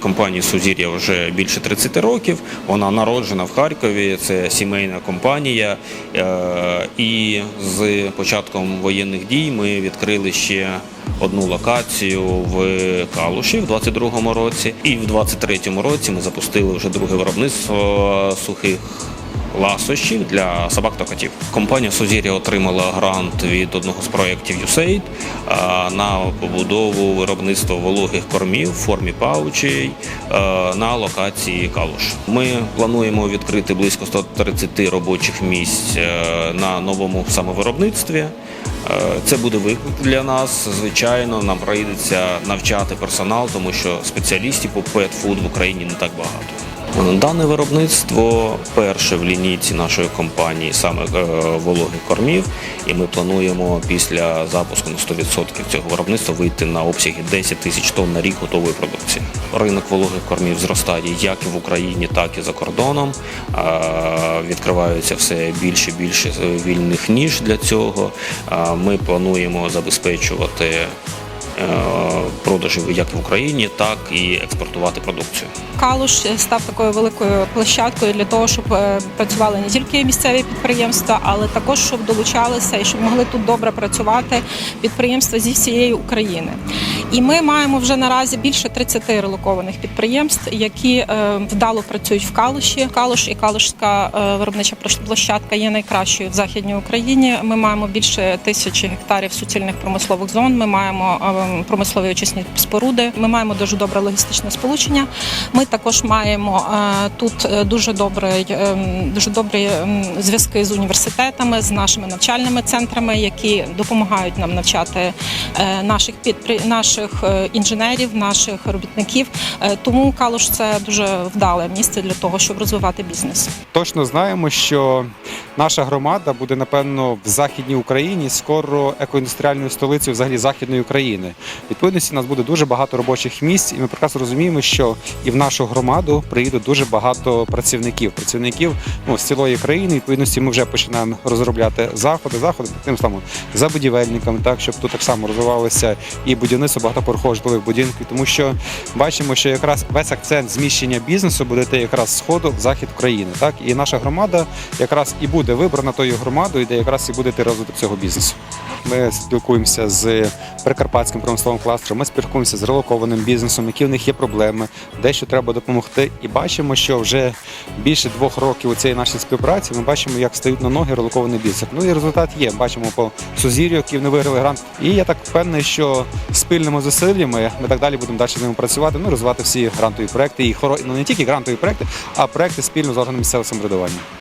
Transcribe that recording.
Компанії Сузір'я вже більше 30 років. Вона народжена в Харкові. Це сімейна компанія. Е, І з початком воєнних дій ми відкрили ще одну локацію в Калуші в 22-му році. І в 23-му році ми запустили вже друге виробництво сухих ласощів для собак та котів. Компанія Сузір'я отримала грант від одного з проєктів USAID на побудову виробництва вологих кормів в формі паучей на локації Калуш. Ми плануємо відкрити близько 130 робочих місць е, на новому самовиробництві. Е, Це буде виклик для нас. Звичайно, нам прийдеться навчати персонал, тому що спеціалістів по пет-фуд в Україні не так багато. Дане виробництво перше в лінійці нашої компанії саме е, вологих кормів, і ми плануємо після запуску на 100% цього виробництва вийти на обсяги 10 тисяч тонн на рік готової продукції. Ринок вологих кормів зростає як і в Україні, так і за кордоном. Відкриваються все більше і більше е, вільних ніж для цього. Ми плануємо забезпечувати е, продажі як в Україні, так і експортувати продукцію. Калуш став такою великою площадкою для того, щоб е, працювали не тільки місцеві підприємства, але також щоб долучалися і щоб могли тут добре працювати підприємства зі всієї України. І ми маємо вже наразі більше 30 релокованих підприємств, які е, вдало працюють в Калуші. Калуш і Калушська е, виробнича площадка є найкращою в західній Україні. Ми маємо більше тисячі гектарів суцільних промислових зон. Ми маємо е, промислові очисні споруди. Ми маємо дуже добре логістичне сполучення. Ми також маємо тут дуже добрий, дуже добрі зв'язки з університетами, з нашими навчальними центрами, які допомагають нам навчати наших підпри... наших е, інженерів, наших робітників. Е, Тому Калуш це дуже вдале місце для того, щоб розвивати бізнес. Точно знаємо, що наша громада буде напевно в західній Україні скоро екоіндустріальною столицею взагалі західної України. Відповідності нас буде дуже багато робочих місць, і ми прекрасно розуміємо, що і в нашу громаду приїдуть дуже багато працівників. Працівників ну, з цілої країни. Відповідності ми вже починаємо розробляти заходи, заходи тим самим за будівельниками, так щоб тут так само розвивалося і будівництво багатоповерхових житлових будинків, тому що бачимо, що якраз весь акцент зміщення бізнесу буде йти якраз сходу в захід країни. Так і наша громада якраз і буде вибрана тою громадою, де якраз і буде розвиток цього бізнесу. Ми спілкуємося з прикарпатським промисловим кластером, ми спілкуємося з релокованим бізнесом, які в них є проблеми, де що треба допомогти. І бачимо, що вже більше двох років у цієї нашої співпраці ми бачимо, як стають на ноги релокований бізнес. Ну і результат є. Бачимо по Сузір'ю, які вони виграли грант. І я так впевнений, що спільними зусиллями ми так далі будемо далі з ними працювати, ну розвивати всі грантові проекти і хоро... ну, не тільки грантові проекти, а проекти спільно з органами місцевого самоврядування.